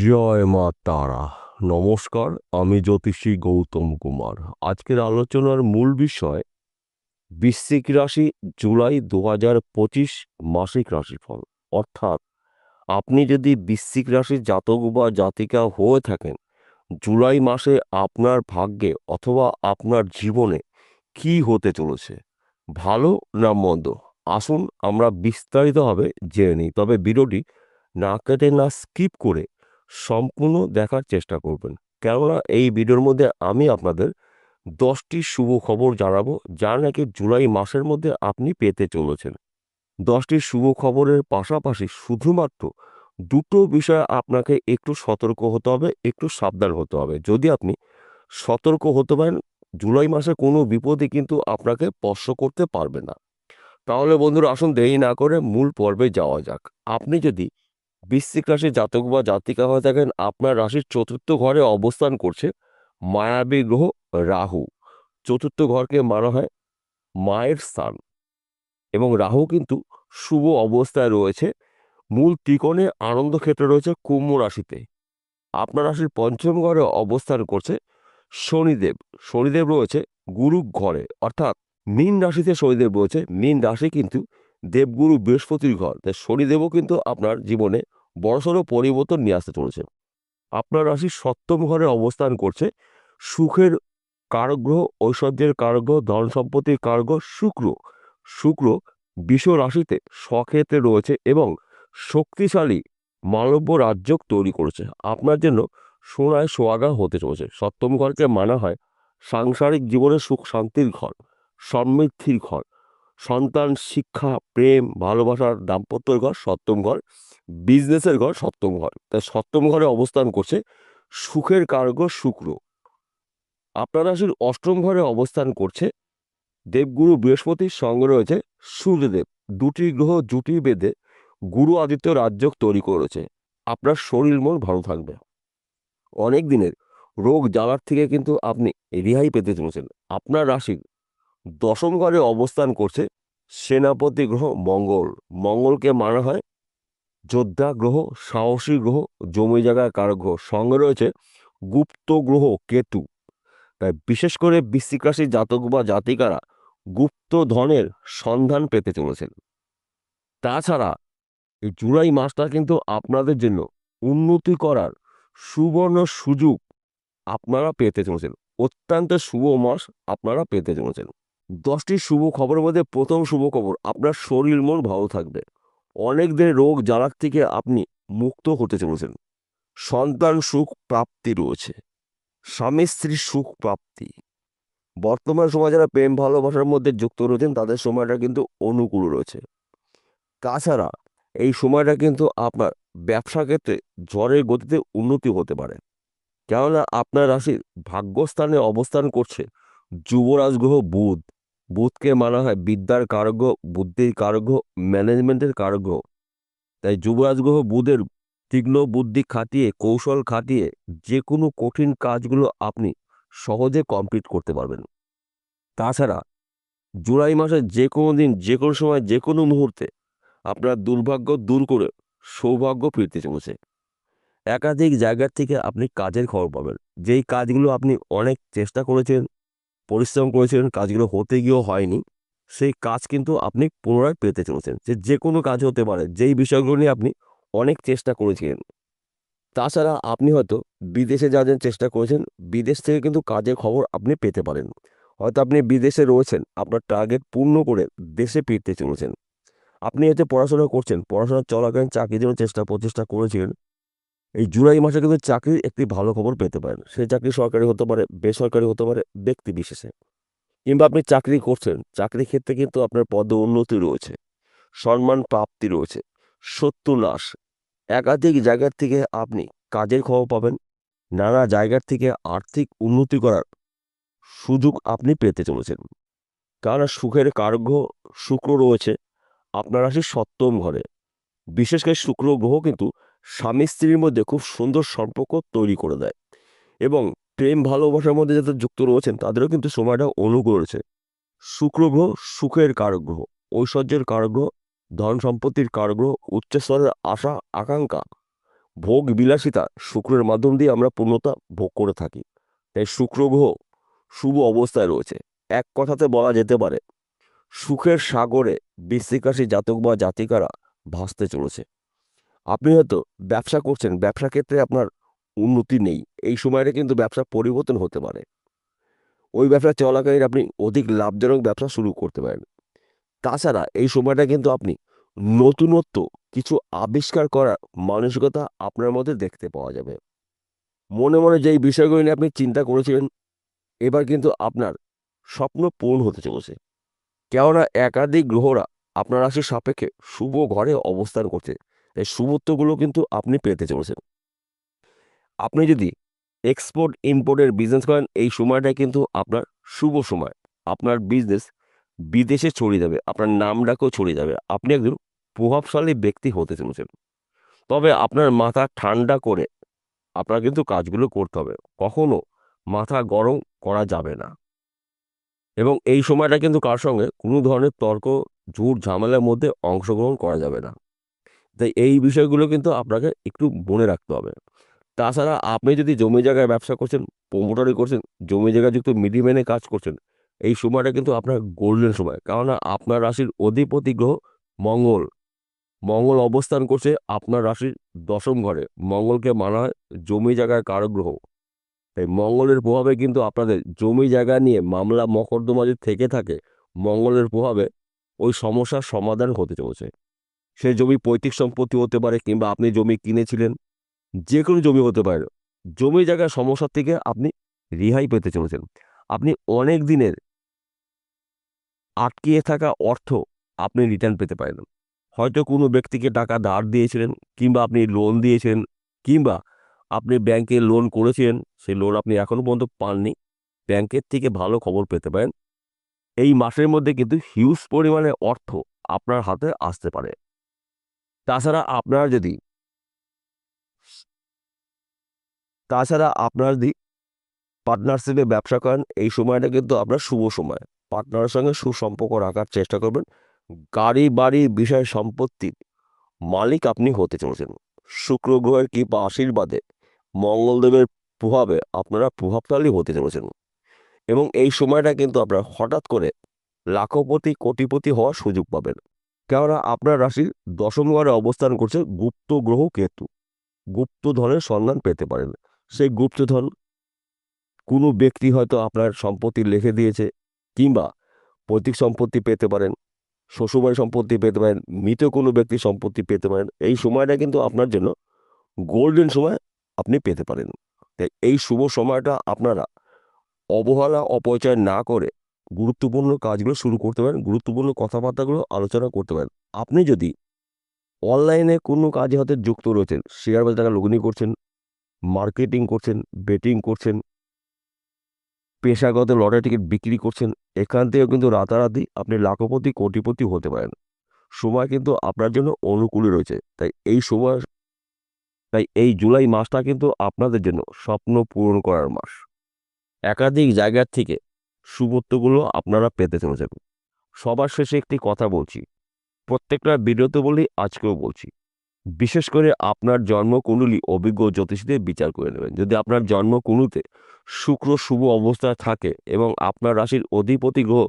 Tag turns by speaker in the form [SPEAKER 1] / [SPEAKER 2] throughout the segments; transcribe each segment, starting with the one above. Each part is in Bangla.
[SPEAKER 1] জয় মা তারা। নমস্কার, আমি জ্যোতিষী গৌতম কুমার। আজকের আলোচনার মূল বিষয়, বৃশ্চিক রাশি জুলাই দু পঁচিশ মাসিক রাশিফল। অর্থাৎ, আপনি যদি বৃশ্চিক রাশির জাতক বা জাতিকা হয়ে থাকেন, জুলাই মাসে আপনার ভাগ্যে অথবা আপনার জীবনে কি হতে চলেছে? ভালো না মন্দ? আসুন আমরা বিস্তারিতভাবে জেনে নিই। তবে ভিডিওটি না কেটে না স্কিপ করে সম্পূর্ণ দেখার চেষ্টা করবেন। কেননা এই ভিডিওর মধ্যে আমি আপনাদের দশটি শুভ খবর জানাব, যা নাকি জুলাই মাসের মধ্যে আপনি পেতে চলেছেন। দশটি শুভ খবরের পাশাপাশি শুধুমাত্র দুটো বিষয়ে আপনাকে একটু সতর্ক হতে হবে, একটু সাবধান হতে হবে। যদি আপনি সতর্ক হতে পারেন, জুলাই মাসে কোনো বিপদে কিন্তু আপনাকে স্পর্শ করতে পারবে না। তাহলে বন্ধুরা, আসুন দেরি না করে মূল পর্বে যাওয়া যাক। আপনি যদি বৃশ্চিক রাশির জাতক বা জাতিকা হয়ে থাকেন আপনার রাশির চতুর্থ ঘরে অবস্থান করছে মায়াবী গ্রহ রাহু। চতুর্থ ঘরকে মানা হয় মায়ের স্থান। এবং রাহু কিন্তু শুভ অবস্থায় রয়েছে। মূল ত্রিকোণে আনন্দ ক্ষেত্রে রয়েছে কুম্ভ রাশিতে। আপনার রাশির পঞ্চম ঘরে অবস্থান করছে শনিদেব। শনিদেব রয়েছে গুরু ঘরে। অর্থাৎ মীন রাশিতে শনিদেব রয়েছে। মীন রাশি কিন্তু দেবগুরু বৃহস্পতির ঘর। তাই শনিদেবও কিন্তু আপনার জীবনে বড়সড় পরিবর্তন নিয়ে আসতে চলেছে। আপনার রাশি সপ্তম ঘরে অবস্থান করছে। সুখের কারগ্রহ, ঐশ্বর্যের কারগ্রহ, ধন সম্পত্তির কারগ্রহ, শুক্র। শুক্র বিষ রাশিতে স্বক্ষেত্রে রয়েছে এবং শক্তিশালী মালব্য রাজ্য তৈরি করেছে। আপনার জন্য সোনায় সোয়াগা হতে চলেছে। সপ্তম ঘরকে মানা হয় সাংসারিক জীবনের সুখ শান্তির ঘর, সমৃদ্ধির ঘর, সন্তান, শিক্ষা, প্রেম, ভালোবাসার দাম্পত্যের ঘর সপ্তম ঘর বিজনেসের ঘর সপ্তম ঘর। তাই সপ্তম ঘরে অবস্থান করছে সুখের কারক শুক্র। আপনার রাশির অষ্টম ঘরে অবস্থান করছে দেবগুরু বৃহস্পতির সঙ্গে রয়েছে সূর্যদেব। দুটি গ্রহ জুটি বেঁধে গুরু আদিত্য রাজ্য তৈরি করেছে। আপনার শরীর মন ভালো থাকবে। অনেক দিনের রোগ জ্বালার থেকে কিন্তু আপনি রেহাই পেতে চলেছেন। আপনার রাশির দশম ঘরে অবস্থান করছে সেনাপতি গ্রহ মঙ্গল। মঙ্গলকে মানা হয় যোদ্ধা গ্রহ, সাহসী গ্রহ, জমি জায়গায় কারক গ্রহ। সঙ্গে রয়েছে গুপ্ত গ্রহ, কেতু। তাই বিশেষ করে বৃশ্চিক রাশির জাতক বা জাতিকারা গুপ্ত ধনের সন্ধান পেতে চলেছেন। তাছাড়া এই জুলাই মাসটা কিন্তু আপনাদের জন্য উন্নতি করার সুবর্ণ সুযোগ আপনারা পেতে চলেছেন। অত্যন্ত শুভ মাস আপনারা পেতে চলেছেন। দশটি শুভ খবরের মধ্যে প্রথম শুভ খবর, আপনার শরীর মন ভালো থাকবে। অনেক দিনের রোগ জ্বালার থেকে আপনি মুক্ত হতে চলেছেন। সন্তান সুখ প্রাপ্তি রয়েছে। স্বামী স্ত্রীর সুখ প্রাপ্তি। বর্তমান সময় যারা প্রেম ভালোবাসার মধ্যে যুক্ত রয়েছেন, তাদের সময়টা কিন্তু অনুকূল রয়েছে। তাছাড়া এই সময়টা কিন্তু আপনার ব্যবসা ক্ষেত্রে জ্বরের গতিতে উন্নতি হতে পারে। কেননা আপনার রাশির ভাগ্যস্থানে অবস্থান করছে যুবরাজ গ্রহ বুধ। বুধকে মানা হয় বিদ্যার কারগ্য, বুদ্ধির কারগ্য, ম্যানেজমেন্টের কারগ্য। তাই যুবরাজ গ্রহ বুধের তীক্ষ্ণ বুদ্ধি খাটিয়ে, কৌশল খাটিয়ে যে কোনো কঠিন কাজগুলো আপনি সহজে কমপ্লিট করতে পারবেন। তাছাড়া জুলাই মাসের যে কোনো দিন যে কোনো সময় যে কোনো মুহূর্তে আপনার দুর্ভাগ্য দূর করে সৌভাগ্য ফিরতে চলেছে। একাধিক জায়গার থেকে আপনি কাজের খবর পাবেন। যেই কাজগুলো আপনি অনেক চেষ্টা করেছেন পরিশ্রম করেছিলেন, কাজগুলো হতে গিয়েও হয়নি, সেই কাজ কিন্তু আপনি পুনরায় পেতে চলেছেন, যে যে কোনো কাজ হতে পারে, যেই বিষয়গুলো নিয়ে আপনি অনেক চেষ্টা করেছিলেন। তাছাড়া আপনি হয়তো বিদেশে যাওয়ার চেষ্টা করেছেন, বিদেশ থেকে কিন্তু কাজের খবর আপনি পেতে পারেন। হয়তো আপনি বিদেশে রয়েছেন, আপনার টার্গেট পূর্ণ করে দেশে ফিরতে চলেছেন। আপনি এতে পড়াশোনা করছেন, পড়াশোনা চলাকালীন চাকরির জন্য চেষ্টা, প্রচেষ্টা করেছিলেন এই জুলাই মাসে কিন্তু চাকরির একটি ভালো খবর পেতে পারেন। সেই চাকরি সরকারি হতে পারে, বেসরকারি হতে পারে, ব্যক্তি বিশেষে। কিংবা আপনি চাকরি করছেন চাকরি ক্ষেত্রে কিন্তু আপনার পদে উন্নতি রয়েছে, সম্মান প্রাপ্তি রয়েছে শত্রু নাশ। একাধিক জায়গার থেকে আপনি কাজের খবর পাবেন, নানা জায়গার থেকে আর্থিক উন্নতি করার সুযোগ আপনি পেতে চলেছেন। কারণ সুখের কারগ্য শুক্র রয়েছে, আপনার রাশির সপ্তম ঘরে। বিশেষ করে শুক্র গ্রহ কিন্তু স্বামী স্ত্রীর মধ্যে খুব সুন্দর সম্পর্ক তৈরি করে দেয় এবং প্রেম ভালোবাসার মধ্যে যাদের যুক্ত রয়েছেন, তাদেরও কিন্তু সময়টা অনুকূল রয়েছে। শুক্র গ্রহ সুখের কারক গ্রহ ঐশ্বর্যের কারক গ্রহ ধন সম্পত্তির কারক গ্রহ উচ্চস্তরের আশা, আকাঙ্ক্ষা, ভোগ বিলাসিতা শুক্রের মাধ্যম দিয়ে আমরা পূর্ণতা ভোগ করে থাকি। তাই শুক্র গ্রহ শুভ অবস্থায় রয়েছে। এক কথাতে বলা যেতে পারে, সুখের সাগরে বৃশ্চিক রাশি জাতক বা জাতিকারা ভাসতে চলেছে। আপনি হয়তো ব্যবসা করছেন, ব্যবসা ক্ষেত্রে আপনার উন্নতি নেই। এই সময়টা কিন্তু ব্যবসা পরিবর্তন হতে পারে। ওই ব্যবসা চলাকালীন আপনি অধিক লাভজনক ব্যবসা শুরু করতে পারেন। তাছাড়া এই সময়টা কিন্তু আপনি নতুনত্ব, কিছু আবিষ্কার করার মানসিকতা আপনার মধ্যে দেখতে পাওয়া যাবে। মনে মনে যেই বিষয়গুলি নিয়ে আপনি চিন্তা করেছিলেন, এবার কিন্তু আপনার স্বপ্ন পূর্ণ হতে চলেছে। কেননা একাধিক গ্রহরা আপনার রাশির সাপেক্ষে শুভ ঘরে অবস্থান করছে। এই শুভত্বগুলো কিন্তু আপনি পেতে চলেছেন। আপনি যদি এক্সপোর্ট ইম্পোর্টের বিজনেস করেন, এই সময়টা কিন্তু আপনার শুভ সময়। আপনার বিজনেস বিদেশে ছড়িয়ে যাবে, আপনার নাম ডাকেও ছড়িয়ে যাবে। আপনি একজন প্রভাবশালী ব্যক্তি হতে চলেছেন। তবে আপনার মাথা ঠান্ডা করে আপনার কিন্তু কাজগুলো করতে হবে। কখনো মাথা গরম করা যাবে না। এবং এই সময়টা কিন্তু কার সঙ্গে? কোনো ধরনের তর্ক, ঝুট, ঝামেলার মধ্যে অংশগ্রহণ করা যাবে না। তাই এই বিষয়গুলো কিন্তু আপনাকে একটু মনে রাখতে হবে। তাছাড়া আপনি যদি জমি জায়গায় ব্যবসা করছেন প্রমোটারি করছেন, জমি জায়গা যুক্ত মিডিমেনে কাজ করছেন, এই সময়টা কিন্তু আপনার গোল্ডেন সময়। কেননা আপনার রাশির অধিপতি গ্রহ মঙ্গল। মঙ্গল অবস্থান করছে আপনার রাশির দশম ঘরে। মঙ্গলকে মানা হয় জমি জায়গায় গ্রহ। তাই মঙ্গলের প্রভাবে কিন্তু আপনাদের জমি জায়গা নিয়ে মামলা মকদ্দমা যদি থেকে থাকে, মঙ্গলের প্রভাবে ওই সমস্যার সমাধান হতে চলেছে। সে জমি পৈতৃক সম্পত্তি হতে পারে কিংবা আপনি জমি কিনেছিলেন যে কোনো জমি হতে পারে। জমি জায়গার সমস্যার থেকে আপনি রেহাই পেতে চলেছেন। আপনি অনেক দিনের আটকিয়ে থাকা অর্থ আপনি রিটার্ন পেতে পারেন। হয়তো কোনো ব্যক্তিকে টাকা ধার দিয়েছিলেন কিংবা আপনি লোন দিয়েছেন কিংবা আপনি ব্যাংকে লোন করেছিলেন, সেই লোন আপনি এখনও পর্যন্ত পাননি। ব্যাংকের থেকে ভালো খবর পেতে পারেন। এই মাসের মধ্যে কিন্তু হিউজ পরিমাণে অর্থ আপনার হাতে আসতে পারে। তাছাড়া আপনার যদি তাছাড়া আপনার যদি পার্টনারশিপে ব্যবসা করেন, এই সময়টা কিন্তু আপনার শুভ সময়। পার্টনারের সঙ্গে সুসম্পর্ক রাখার চেষ্টা করবেন। গাড়ি, বাড়ি বিষয় সম্পত্তির মালিক আপনি হতে চলেছেন। শুক্র গ্রহের কৃপা আশীর্বাদে মঙ্গলদেবের প্রভাবে আপনারা প্রভাবশালী হতে চলেছেন। এবং এই সময়টা কিন্তু আপনারা হঠাৎ করে লাখপতি, কোটিপতি হওয়ার সুযোগ পাবেন। কেননা আপনার রাশির দশম ঘরে অবস্থান করছে গুপ্ত গ্রহ কেতু। গুপ্তধনের সন্ধান পেতে পারেন। সেই গুপ্তধন কোনো ব্যক্তি হয়তো আপনার সম্পত্তি লিখে দিয়েছে কিংবা পৈতৃক সম্পত্তি পেতে পারেন শ্বশুরবাড়ি সম্পত্তি পেতে পারেন, মৃত কোনো ব্যক্তি সম্পত্তি পেতে পারেন। এই সময়টা কিন্তু আপনার জন্য গোল্ডেন সময় আপনি পেতে পারেন। তাই এই শুভ সময়টা আপনারা অবহেলা, অপচয় না করে গুরুত্বপূর্ণ কাজগুলো শুরু করতে পারেন, গুরুত্বপূর্ণ কথাবার্তাগুলো আলোচনা করতে পারেন। আপনি যদি অনলাইনে কোনো কাজে হয়তো যুক্ত রয়েছেন শেয়ার বাজার টাকা লগ্নি করছেন মার্কেটিং করছেন বেটিং করছেন, পেশাগত লটারি টিকিট বিক্রি করছেন, এখান থেকেও কিন্তু রাতারাতি আপনি লাখপতি, কোটিপতি হতে পারেন। সময় কিন্তু আপনার জন্য অনুকূলে রয়েছে। তাই এই সময়, তাই এই জুলাই মাসটা কিন্তু আপনাদের জন্য স্বপ্ন পূরণ করার মাস। একাধিক জায়গার থেকে শুভত্বগুলো আপনারা পেতে চলেছেন সবার শেষে একটি কথা বলছি। প্রত্যেকটা বিরত বলি আজকেও বলছি। বিশেষ করে আপনার জন্মকুণ্ডলী অভিজ্ঞ জ্যোতিষীদের বিচার করে নেবেন। যদি আপনার জন্মকুণ্ডুতে শুক্র শুভ অবস্থায় থাকে এবং আপনার রাশির অধিপতি গ্রহ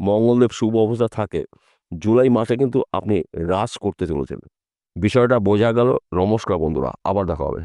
[SPEAKER 1] মঙ্গলদেব শুভ অবস্থা থাকে, জুলাই মাসে কিন্তু আপনি হ্রাস করতে চলেছেন। বিষয়টা বোঝা গেল। নমস্কার বন্ধুরা, আবার দেখা হবে।